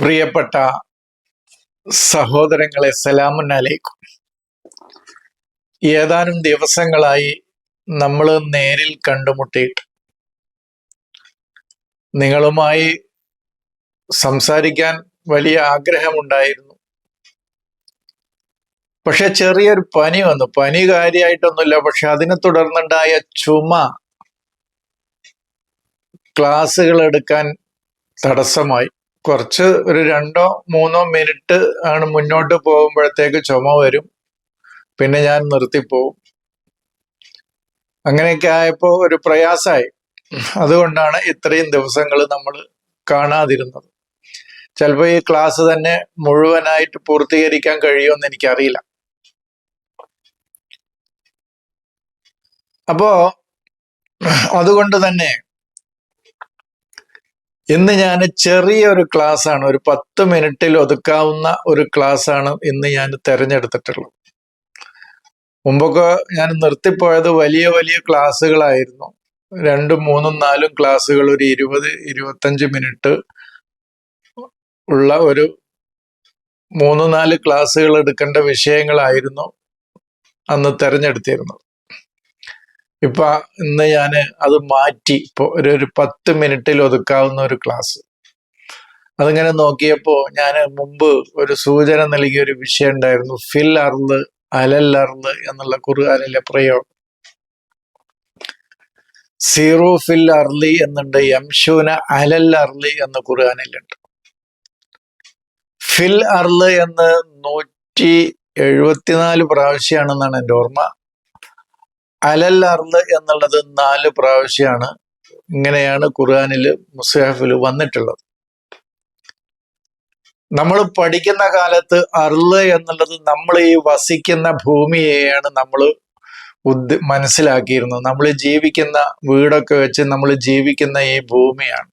പ്രിയപ്പെട്ട സഹോദരങ്ങളെ സലാമുൻ അലൈക്കും. ഏതാനും ദിവസങ്ങളായി നമ്മൾ നേരിൽ കണ്ടുമുട്ടിയിട്ട് നിങ്ങളുമായി സംസാരിക്കാൻ വലിയ ആഗ്രഹമുണ്ടായിരുന്നു. പക്ഷെ ചെറിയൊരു പനി വന്നു. പനി കാര്യമായിട്ടൊന്നുമില്ല പക്ഷെ അതിനെ തുടർന്നുണ്ടായ ചുമ ക്ലാസ്സുകൾ എടുക്കാൻ തടസ്സമായി. കുറച്ച് ഒരു രണ്ടോ മൂന്നോ മിനിറ്റ് ആണ് മുന്നോട്ട് പോകുമ്പോഴത്തേക്ക് ചുമ വരും. പിന്നെ ഞാൻ നിർത്തിപ്പോവും. അങ്ങനെയൊക്കെ ആയപ്പോൾ ഒരു പ്രയാസമായി. അതുകൊണ്ടാണ് ഇത്രയും ദിവസങ്ങൾ നമ്മൾ കാണാതിരുന്നത്. ചിലപ്പോൾ ഈ ക്ലാസ് തന്നെ മുഴുവനായിട്ട് പൂർത്തീകരിക്കാൻ കഴിയുമെന്ന് എനിക്കറിയില്ല. അപ്പോ അതുകൊണ്ട് തന്നെ ഇന്ന് ഞാൻ ചെറിയൊരു ആണ് ഒരു പത്ത് മിനിറ്റിൽ ഒതുക്കാവുന്ന ഒരു ക്ലാസ് ആണ് ഇന്ന് ഞാൻ തിരഞ്ഞെടുത്തിട്ടുള്ളത്. മുമ്പൊക്കെ ഞാൻ നിർത്തിപ്പോയത് വലിയ വലിയ ക്ലാസ്സുകളായിരുന്നു. രണ്ടും മൂന്നും നാലും ക്ലാസ്സുകൾ ഒരു ഇരുപത് ഇരുപത്തഞ്ച് മിനിറ്റ് ഉള്ള ഒരു മൂന്ന് നാല് ക്ലാസ്സുകൾ എടുക്കേണ്ട വിഷയങ്ങളായിരുന്നു അന്ന് തെരഞ്ഞെടുത്തിരുന്നത്. ഇപ്പൊ ഇന്ന് ഞാൻ അത് മാറ്റി. ഇപ്പോ ഒരു ഒരു പത്ത് മിനിറ്റിൽ ഒതുക്കാവുന്ന ഒരു ക്ലാസ്. അതിങ്ങനെ നോക്കിയപ്പോ ഞാൻ മുമ്പ് ഒരു സൂചന നൽകിയ ഒരു വിഷയം ഉണ്ടായിരുന്നു. ഫിൽ അർന്ന് അലൽ അർന്ന് എന്നുള്ള ഖുർആാനിലെ പ്രയോഗം. സീറോ ഫിൽ അർലി എന്നുണ്ട് യംഷൂന അലൽ അർലി എന്ന ഖുർആാനിലുണ്ട്. ഫിൽ അർൽ എന്ന് നൂറ്റി എഴുപത്തിനാല് പ്രാവശ്യമാണെന്നാണ് എന്റെ ഓർമ്മ. അർൽ എന്നുള്ളത് നാല് പ്രാവശ്യമാണ് ഇങ്ങനെയാണ് ഖുർആാനിൽ മുസ്ഹഫിൽ വന്നിട്ടുള്ളത്. നമ്മൾ പഠിക്കുന്ന കാലത്ത് അർൾ എന്നുള്ളത് നമ്മൾ ഈ വസിക്കുന്ന ഭൂമിയെയാണ് നമ്മൾ ഉദ് മനസ്സിലാക്കിയിരുന്നത്. നമ്മൾ ജീവിക്കുന്ന വീടൊക്കെ വെച്ച് നമ്മൾ ജീവിക്കുന്ന ഈ ഭൂമിയാണ്.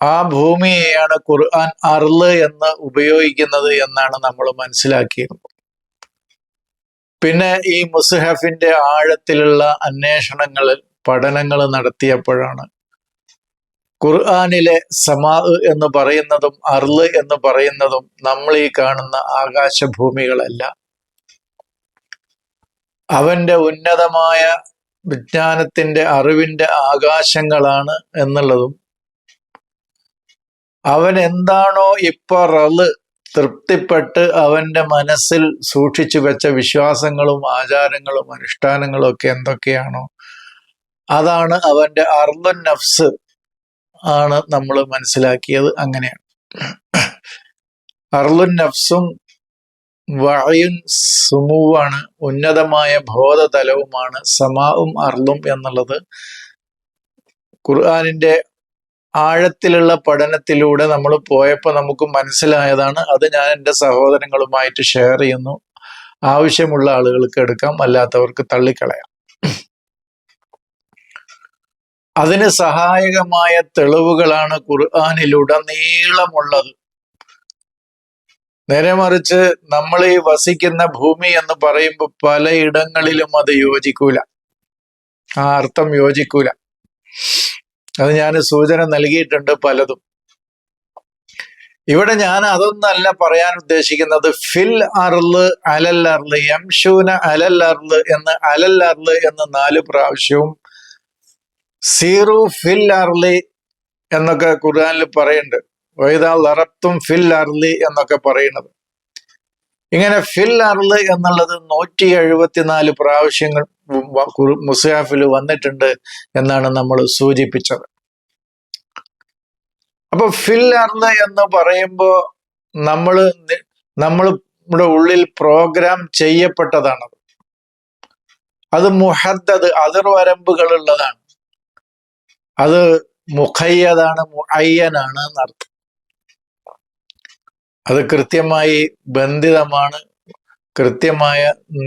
ആ ഭൂമിയെയാണ് ഖുർആൻ അർൾ എന്ന് ഉപയോഗിക്കുന്നത് എന്നാണ് നമ്മൾ മനസ്സിലാക്കിയിരുന്നത്. പിന്നെ ഈ മുസ്ഹഫിന്റെ ആഴത്തിലുള്ള അന്വേഷണങ്ങൾ പഠനങ്ങൾ നടത്തിയപ്പോഴാണ്. ഖുർആാനിലെ സമാ എന്ന് പറയുന്നതും അർൽ എന്ന് പറയുന്നതും നമ്മൾ ഈ കാണുന്ന ആകാശഭൂമികളല്ല. അവന്റെ ഉന്നതമായ വിജ്ഞാനത്തിന്റെ അറിവിന്റെ ആകാശങ്ങളാണ് എന്നുള്ളതും. അവൻ എന്താണോ ഇപ്പൊ റൽ തൃപ്തിപ്പെട്ട് അവന്റെ മനസ്സിൽ സൂക്ഷിച്ചു വെച്ച വിശ്വാസങ്ങളും ആചാരങ്ങളും അനുഷ്ഠാനങ്ങളും ഒക്കെ എന്തൊക്കെയാണോ അതാണ് അവന്റെ അർദ്ധ നഫ്സ് ആണ് നമ്മൾ മനസ്സിലാക്കിയത് അങ്ങനെയാണ്. അർലുൻ നഫ്സും വഴയും സുമുവാണ് ഉന്നതമായ ബോധതലവുമാണ് സമാവും അർലും എന്നുള്ളത്. ഖുർആാനിന്റെ ആഴത്തിലുള്ള പഠനത്തിലൂടെ നമ്മൾ പോയപ്പോൾ നമുക്ക് മനസ്സിലായതാണ്. അത് ഞാൻ എന്റെ സഹോദരങ്ങളുമായിട്ട് ഷെയർ ചെയ്യുന്നു. ആവശ്യമുള്ള ആളുകൾക്ക് എടുക്കാം അല്ലാത്തവർക്ക് തള്ളിക്കളയാം. അതിന് സഹായകമായ തെളിവുകളാണ് ഖുർആാനിലുടനീളമുള്ളത്. നേരെ മറിച്ച് നമ്മൾ ഈ വസിക്കുന്ന ഭൂമി എന്ന് പറയുമ്പോൾ പലയിടങ്ങളിലും അത് യോജിക്കൂല. ആ അർത്ഥം യോജിക്കൂല. അത് ഞാൻ സൂചന നൽകിയിട്ടുണ്ട് പലതും. ഇവിടെ ഞാൻ അതൊന്നല്ല പറയാൻ ഉദ്ദേശിക്കുന്നത് ഫിൽ അർൾ അലൽ അർൾ യംഷൂന അലൽ അർൾ എന്ന് അലൽ അർൾ എന്ന് നാല് പ്രാവശ്യവും സീറു ഫിൽ അർളി എന്നൊക്കെ ഖുർആാനിൽ പറയുന്നുണ്ട്. വൈദ ലറത്തും ഫിൽ അർളി എന്നൊക്കെ പറയുന്നത്. ഇങ്ങനെ ഫിൽ അർൾ എന്നുള്ളത് നൂറ്റി എഴുപത്തിനാല് പ്രാവശ്യങ്ങൾ മുസാഫിൽ വന്നിട്ടുണ്ട് എന്നാണ് നമ്മൾ സൂചിപ്പിച്ചത്. അപ്പൊ ഫിൽ അർന്ന് എന്ന് പറയുമ്പോ നമ്മൾ നമ്മളുടെ ഉള്ളിൽ പ്രോഗ്രാം ചെയ്യപ്പെട്ടതാണ്. അത് മുഹദ്ദത് അതിർവരമ്പുകളുള്ളതാണ് അത് മുഖയ്യതാണ് മുഅയ്യനാണ് എന്നർത്ഥം. അത് കൃത്യമായി ബന്ധിതമാണ് കൃത്യമായ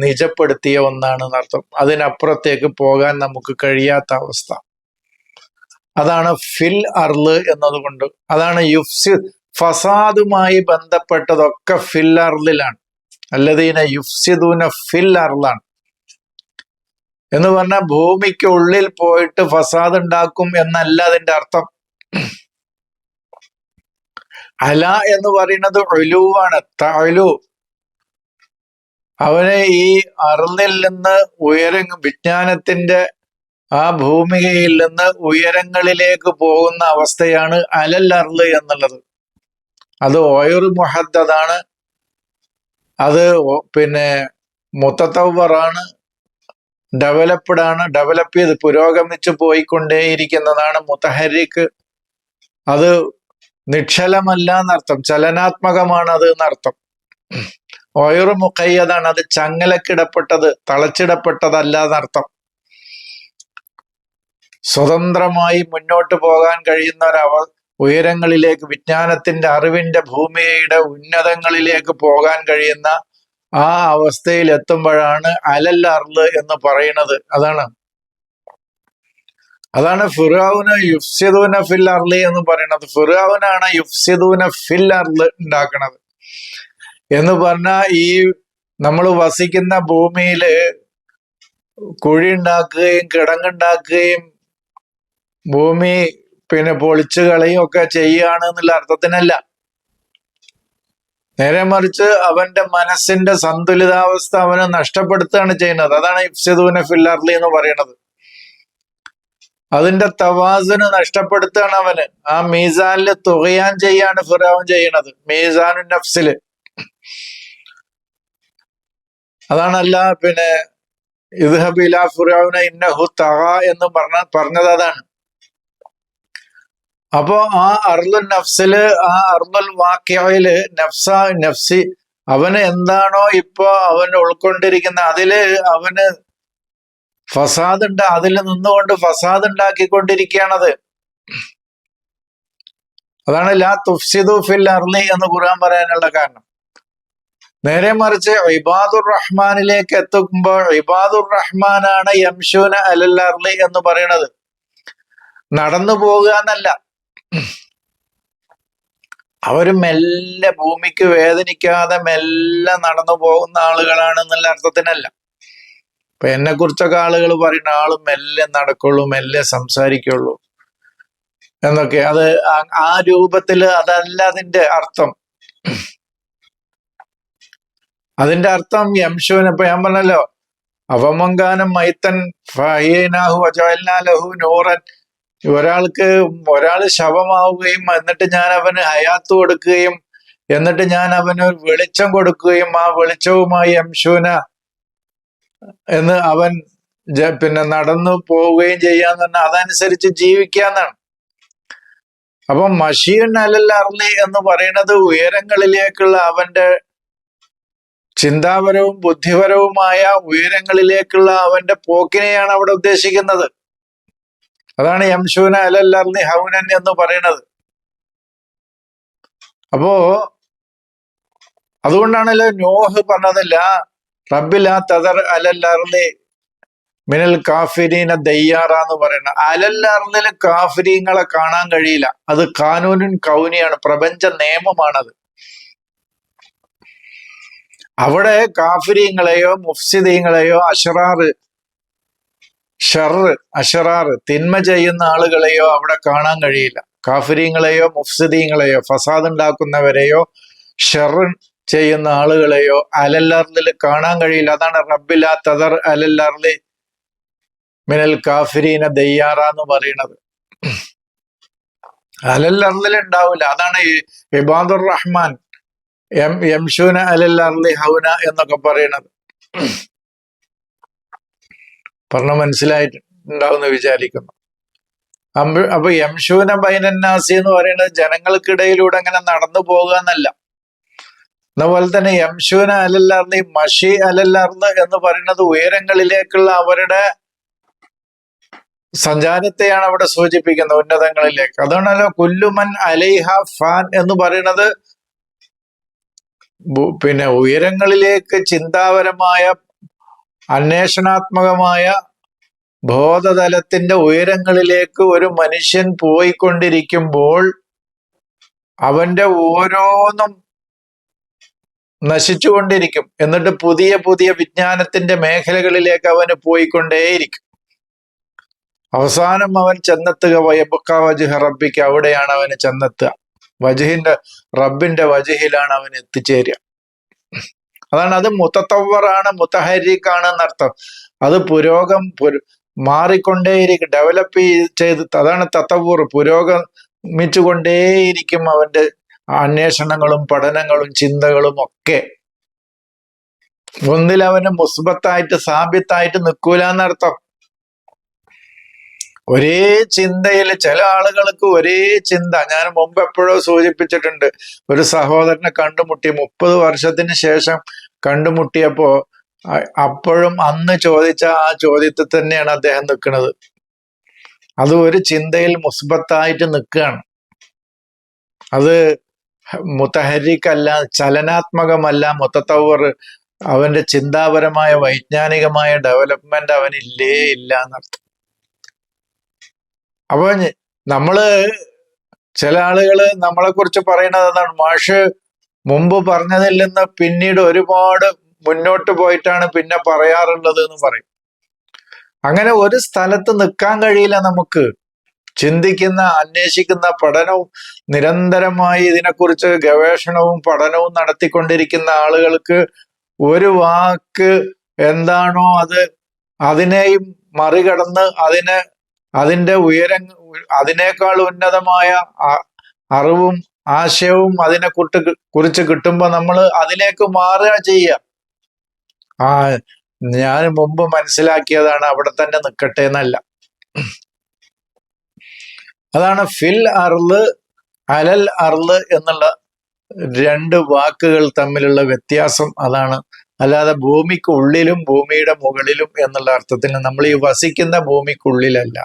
നിജപ്പെടുത്തിയ ഒന്നാണ് അർത്ഥം അതിനപ്പുറത്തേക്ക് പോകാൻ നമുക്ക് കഴിയാത്ത അവസ്ഥ. അതാണ് ഫിൽ അർൽ എന്നതുകൊണ്ട്. അതാണ് യുഫ്സി ഫസാദുമായി ബന്ധപ്പെട്ടതൊക്കെ ഫിൽ അർലിലാണ് അല്ലതീന യുഫ്സിദൂന ഫിൽ അർലാണ് എന്ന് പറഞ്ഞാൽ ഭൂമിക്ക് ഉള്ളിൽ പോയിട്ട് ഫസാദ് ഉണ്ടാക്കും എന്നല്ല അതിന്റെ അർത്ഥം. അല എന്ന് പറയുന്നത് ഒലുവാണ് തലു അവന് ഈ അറുന്നിൽ നിന്ന് ഉയര വിജ്ഞാനത്തിന്റെ ആ ഭൂമികയിൽ നിന്ന് ഉയരങ്ങളിലേക്ക് പോകുന്ന അവസ്ഥയാണ് അലൽ അർൾ എന്നുള്ളത്. അത് ഓയർ മുഹദ്ദാണ് അത് പിന്നെ മുത്തത്തവറാണ് ആണ് ഡെവലപ്പ് ചെയ്ത് പുരോഗമിച്ചു പോയിക്കൊണ്ടേയിരിക്കുന്നതാണ് മുത്തഹരിക്ക്. അത് നിക്ഷലമല്ല എന്നർത്ഥം. ചലനാത്മകമാണ് അത് എന്നർത്ഥം. ഓയർ മുഖയ്യതാണ്. അത് ചങ്ങലക്കിടപ്പെട്ടത് തളച്ചിടപ്പെട്ടതല്ല എന്നർത്ഥം സ്വതന്ത്രമായി മുന്നോട്ട് പോകാൻ കഴിയുന്ന ഒരവ ഉയരങ്ങളിലേക്ക് വിജ്ഞാനത്തിന്റെ അറിവിന്റെ ഭൂമിയുടെ ഉന്നതങ്ങളിലേക്ക് പോകാൻ കഴിയുന്ന ആ അവസ്ഥയിൽ എത്തുമ്പോഴാണ് അലല്ലർൾ എന്ന് പറയുന്നത്. അതാണ്. അതാണ് ഫിറാവുന യുഫ്സിദൂന ഫിൽ അർലി എന്ന് പറയുന്നത്. ഫിറാവുനാണ് യുഫ്സിദൂന ഫിൽ അർൾ ഉണ്ടാക്കുന്നത് എന്ന് പറഞ്ഞാൽ ഈ നമ്മൾ വസിക്കുന്ന ഭൂമിയിൽ കുഴി ഉണ്ടാക്കുകയും കിടങ്ങുണ്ടാക്കുകയും ഭൂമി പിന്നെ പൊളിച്ചു കളയും ഒക്കെ ചെയ്യുകയാണ് എന്നുള്ള അർത്ഥത്തിനല്ല. നേരെ മറിച്ച് അവന്റെ മനസ്സിന്റെ സന്തുലിതാവസ്ഥ അവന് നഷ്ടപ്പെടുത്തുകയാണ് ചെയ്യുന്നത്. അതാണ് ഇഫ്സിദൂന ഫില്ലർലി എന്ന് പറയുന്നത്. അതിന്റെ തവാസിന് നഷ്ടപ്പെടുത്തുകയാണ് അവന്. ആ മീസാനിൽ തുകയാൻ ചെയ്യാണ് ഫിറാവൻ ചെയ്യണത് മീസാനു നഫ്സിൽ അതാണല്ല പിന്നെ ഇദ്ഹബില ഫിറാവുന ഇന്നഹു തഹ എന്ന് പറഞ്ഞ പറഞ്ഞത് അതാണ്. അപ്പോ ആ അർലുൽ നഫ്സിൽ ആ അർലുൽ വാക്യയിൽ നഫ്സ നഫ്സി അവന് എന്താണോ ഇപ്പോ അവൻ ഉൾക്കൊണ്ടിരിക്കുന്ന അതിൽ അവന് ഫസാദ് ഉണ്ട് അതിൽ നിന്നുകൊണ്ട് ഫസാദ് ഉണ്ടാക്കിക്കൊണ്ടിരിക്കുകയാണത് അതാണ് ലാ തുഫ്സിദു ഫിൽ അർലി എന്ന് ഖുർആൻ പറയാനുള്ള കാരണം. നേരെ മറിച്ച് ഇബാദുർ റഹ്മാനിലേക്ക് എത്തുമ്പോൾ ഇബാദുർ റഹ്മാനാണ് യംഷൂന അലല്ലർലി എന്ന് പറയുന്നത് നടന്നു പോകുക എന്നല്ല. അവർ മെല്ലെ ഭൂമിക്ക് വേദനിക്കാതെ മെല്ലെ നടന്നു പോകുന്ന ആളുകളാണ് എന്നുള്ള അർത്ഥത്തിനല്ല. ഇപ്പൊ എന്നെ കുറിച്ചൊക്കെ ആളുകൾ പറയുന്ന ആൾ മെല്ലെ നടക്കുള്ളൂ മെല്ലെ സംസാരിക്കുള്ളൂ എന്നൊക്കെ. അത് ആ- രൂപത്തിൽ അതല്ല അതിന്റെ അർത്ഥം. അതിന്റെ അർത്ഥം യംശുവിന് ഇപ്പൊ ഞാൻ പറഞ്ഞല്ലോ അവമങ്കാനം മൈത്തൻ ഫഹീനാഹു അജാലഹു നൂറൻ. ഒരാൾക്ക് ഒരാൾ ശവമാവുകയും എന്നിട്ട് ഞാൻ അവന് ഹയാത്ത് കൊടുക്കുകയും എന്നിട്ട് ഞാൻ അവന് ഒരു വെളിച്ചം കൊടുക്കുകയും ആ വെളിച്ചവുമായി യംശൂന എന്ന് അവൻ പിന്നെ നടന്നു പോവുകയും ചെയ്യാന്ന് പറഞ്ഞാൽ അതനുസരിച്ച് ജീവിക്കാന്നാണ്. അപ്പം മഷീൻ അലൽ അർലി എന്ന് പറയുന്നത് ഉയരങ്ങളിലേക്കുള്ള അവന്റെ ചിന്താപരവും ബുദ്ധിപരവുമായ ഉയരങ്ങളിലേക്കുള്ള അവന്റെ പോക്കിനെയാണ് അവിടെ ഉദ്ദേശിക്കുന്നത്. അതാണ് യംശൂന അലല്ലർണി ഹൗനൻ എന്ന് പറയുന്നത്. അപ്പോ അതുകൊണ്ടാണല്ലോ നോഹ് പറഞ്ഞതില്ല റബ്ബില തദർ അലല്ലർണി മിനൽ കാഫിരീന ദയ്യാറ എന്ന് പറയുന്നത്. അലൽ കാഫിരീങ്ങളെ കാണാൻ കഴിയില്ല. അത് കാനൂനും കൗനിയാണ് പ്രപഞ്ച നിയമമാണത്. അവിടെ കാഫിരീങ്ങളെയോ മുഫ്സിദീങ്ങളെയോ അഷറാറ് ഷറ് അഷറാറ് തിന്മ ചെയ്യുന്ന ആളുകളെയോ അവിടെ കാണാൻ കഴിയില്ല. കാഫിരീങ്ങളെയോ മുഫ്സിദീങ്ങളെയോ ഫസാദ് ഉണ്ടാക്കുന്നവരെയോ ഷെറ് ചെയ്യുന്ന ആളുകളെയോ അലല്ലാറിൽ കാണാൻ കഴിയില്ല. അതാണ് റബ്ബില തദർ അലല്ലർലി മിനൽ കാഫിരീന ദയ്യാറ എന്ന് പറയുന്നത്. അലല്ലർലിൽ ഉണ്ടാവില്ല. അതാണ് ഇബാദുർ റഹ്മാൻ എം യംഷൂന അലല്ലർലി ഹൗന എന്നൊക്കെ പറയണത് പറഞ്ഞ മനസ്സിലായിട്ടുണ്ടാവുമെന്ന് വിചാരിക്കുന്നു. അമ്പ- അപ്പൊ യംഷൂന ബൈനന്നാസി എന്ന് പറയുന്നത് ജനങ്ങൾക്കിടയിലൂടെ അങ്ങനെ നടന്നു പോകുക എന്നല്ല. അതുപോലെ തന്നെ യംഷൂന അലല്ലാർന്ന് മഷി അലല്ലാർന്ന് എന്ന് പറയുന്നത് ഉയരങ്ങളിലേക്കുള്ള അവരുടെ സഞ്ചാരത്തെയാണ് അവിടെ സൂചിപ്പിക്കുന്നത് ഉന്നതങ്ങളിലേക്ക്. അതുകൊണ്ടല്ലോ കുല്ലുമൻ അലൈഹ ഫാൻ എന്ന് പറയുന്നത് പിന്നെ ഉയരങ്ങളിലേക്ക് ചിന്താപരമായ അന്വേഷണാത്മകമായ ബോധതലത്തിന്റെ ഉയരങ്ങളിലേക്ക് ഒരു മനുഷ്യൻ പോയിക്കൊണ്ടിരിക്കുമ്പോൾ അവന്റെ ഓരോന്നും നശിച്ചുകൊണ്ടിരിക്കും. എന്നിട്ട് പുതിയ പുതിയ വിജ്ഞാനത്തിന്റെ മേഖലകളിലേക്ക് അവന് പോയിക്കൊണ്ടേയിരിക്കും. അവസാനം അവൻ ചെന്നെത്തുക. വയബക്കാവജ് ഹറബിക്ക് അവിടെയാണ് അവന് ചെന്നെത്തുക. വജഹിന്റെ റബ്ബിന്റെ വജഹിലാണ് അവൻ എത്തിച്ചേരുക. അതാണ് അത് മുത്തത്തവറാണ് മുത്തഹരിക്കാണ് എന്നർത്ഥം അത് പുരോഗം പുര മാറിക്കൊണ്ടേയിരിക്കും ഡെവലപ്പ് ചെയ്ത് അതാണ് തത്തവൂർ പുരോഗമിച്ചുകൊണ്ടേയിരിക്കും അവന്റെ അന്വേഷണങ്ങളും പഠനങ്ങളും ചിന്തകളും ഒക്കെ. ഒന്നിൽ അവന് മുസ്ബത്തായിട്ട് സാബിത്തായിട്ട് നിൽക്കൂല എന്നർത്ഥം ഒരേ ചിന്തയിൽ ചില ആളുകൾക്ക് ഒരേ ചിന്ത. ഞാൻ മുമ്പ് എപ്പോഴോ സൂചിപ്പിച്ചിട്ടുണ്ട്. ഒരു സഹോദരനെ കണ്ടുമുട്ടി മുപ്പത് വർഷത്തിന് ശേഷം കണ്ടുമുട്ടിയപ്പോ അപ്പോഴും അന്ന് ചോദിച്ച ആ ചോദ്യത്തിൽ തന്നെയാണ് അദ്ദേഹം നിൽക്കുന്നത്. അത് ഒരു ചിന്തയിൽ മുസ്ബത്തായിട്ട് നിൽക്കുകയാണ്. അത് മുത്തഹരിക്കല്ല ചലനാത്മകമല്ല മുത്തത്തവർ അവന്റെ ചിന്താപരമായ വൈജ്ഞാനികമായ ഡെവലപ്മെന്റ് അവനില്ലേ ഇല്ല എന്നർത്ഥം. അപ്പൊ നമ്മൾ ചില ആളുകൾ നമ്മളെ കുറിച്ച് പറയുന്നത് എന്താണ് മാഷ് മുമ്പ് പറഞ്ഞതിൽ നിന്ന് പിന്നീട് ഒരുപാട് മുന്നോട്ട് പോയിട്ടാണ് പിന്നെ പറയാറുള്ളത് എന്ന് പറയും. അങ്ങനെ ഒരു സ്ഥലത്ത് നിൽക്കാൻ കഴിയില്ല നമുക്ക്. ചിന്തിക്കുന്ന അന്വേഷിക്കുന്ന പഠനവും നിരന്തരമായി ഇതിനെക്കുറിച്ച് ഗവേഷണവും പഠനവും നടത്തിക്കൊണ്ടിരിക്കുന്ന ആളുകൾക്ക് ഒരു വാക്ക് എന്താണോ അത് അതിനെയും മറികടന്ന് അതിനെ അതിന്റെ ഉയര അതിനേക്കാൾ ഉന്നതമായ അറിവും ആശയവും അതിനെ കുട്ടി കുറിച്ച് കിട്ടുമ്പോൾ നമ്മൾ അതിലേക്ക് മാറുക ചെയ്യുക. ആ ഞാൻ മുമ്പ് മനസ്സിലാക്കിയതാണ് അവിടെ തന്നെ നിൽക്കട്ടെ എന്നല്ല. അതാണ് ഫിൽ അർൾ അലൽ അർൾ എന്നുള്ള രണ്ട് വാക്കുകൾ തമ്മിലുള്ള വ്യത്യാസം. അതാണ് അല്ലാതെ ഭൂമിക്കുള്ളിലും ഭൂമിയുടെ മുകളിലും എന്നുള്ള അർത്ഥത്തിൽ നമ്മൾ ഈ വസിക്കുന്ന ഭൂമിക്കുള്ളിലല്ല.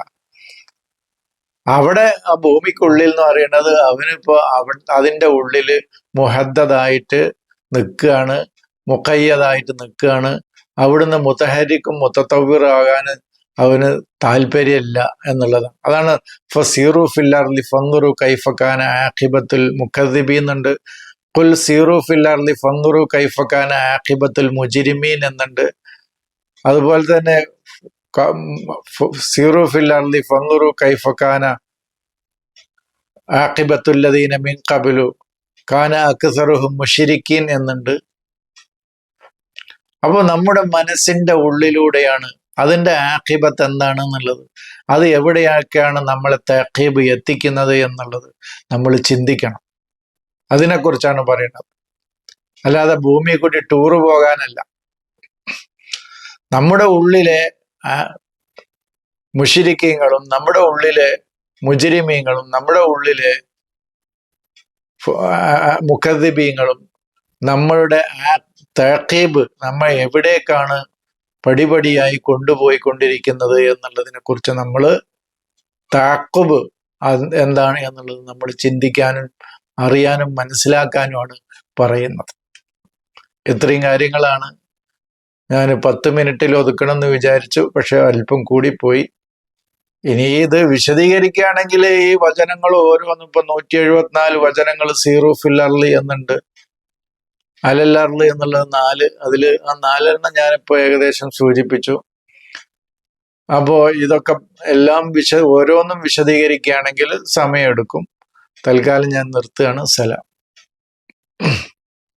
അവിടെ ആ ഭൂമിക്കുള്ളിൽ എന്ന് പറയുന്നത് അവനിപ്പോ അവ അതിന്റെ ഉള്ളിൽ മുഹദ്ദതായിട്ട് നിൽക്കുകയാണ് മുഖയ്യതായിട്ട് നിൽക്കുകയാണ്. അവിടുന്ന് മുത്തഹരിക്കും മുത്തത്തവീറാകാൻ അവന് താല്പര്യമില്ല എന്നുള്ളതാണ് അതാണ് ഫസീറു ഫില്ലാർലി ഫങ്കുറു കൈഫക്കാൻ ആഖിബത്തുൽ മുഖദ്ദിബി എന്നുണ്ട് കുൽ സീറു ഫില്ലാർലി ഫങ്കുറു കൈഫക്കാൻ ആഖിബത്തുൽ മുജിരിമീൻ എന്നുണ്ട്. അതുപോലെ തന്നെ സീറു ഫില്ലർലി ഫന്നുറു കൈഫക്കാന ആഖിബത്തുല്ലദീന മിൻ ഖബലു. കാന അക്സറുഹും മുഷിരിക്കീൻ എന്നുണ്ട്. അപ്പോൾ നമ്മുടെ മനസ്സിന്റെ ഉള്ളിലൂടെയാണ് അതിന്റെ ആഖിബത്ത് എന്താണെന്നുള്ളത്. അത് എവിടെയൊക്കെയാണ് നമ്മളെ തഖീബ് എത്തിക്കുന്നത് എന്നുള്ളത് നമ്മൾ ചിന്തിക്കണം. അതിനെക്കുറിച്ചാണ് പറയുന്നത്. അല്ലാതെ ഭൂമിയെ കൂടി ടൂറ് പോകാനല്ല. നമ്മുടെ ഉള്ളിലെ ആ, മുഷിരിക്കീങ്ങളും നമ്മുടെ ഉള്ളിലെ മുജിരിമീങ്ങളും നമ്മുടെ ഉള്ളിലെ മുഖദ്ദീപീങ്ങളും നമ്മളുടെ ആ തേക്കീബ് നമ്മൾ എവിടേക്കാണ് പടിപടിയായി കൊണ്ടുപോയി കൊണ്ടിരിക്കുന്നത് എന്നുള്ളതിനെ കുറിച്ച് നമ്മൾ താക്കുബ് എന്താണ് എന്നുള്ളത് നമ്മൾ ചിന്തിക്കാനും അറിയാനും മനസ്സിലാക്കാനുമാണ് പറയുന്നത്. ഇത്രയും കാര്യങ്ങളാണ് ഞാൻ പത്ത് മിനിറ്റിൽ ഒതുക്കണം എന്ന് വിചാരിച്ചു പക്ഷെ അല്പം കൂടിപ്പോയി ഇനി ഇത് വിശദീകരിക്കുകയാണെങ്കിൽ ഈ വചനങ്ങൾ ഓരോന്നും ഇപ്പൊ നൂറ്റി എഴുപത്തിനാല് വചനങ്ങൾ സീറോ ഫില്ലർലി എന്നുണ്ട്. അലല്ലർലി എന്നുള്ളത് നാല്. അതിൽ ആ നാലെണ്ണം ഞാനിപ്പോ ഏകദേശം സൂചിപ്പിച്ചു. അപ്പോ ഇതൊക്കെ എല്ലാം വിശ ഓരോന്നും വിശദീകരിക്കുകയാണെങ്കിൽ സമയമെടുക്കും. തൽക്കാലം ഞാൻ നിർത്തുകയാണ്. സലാം.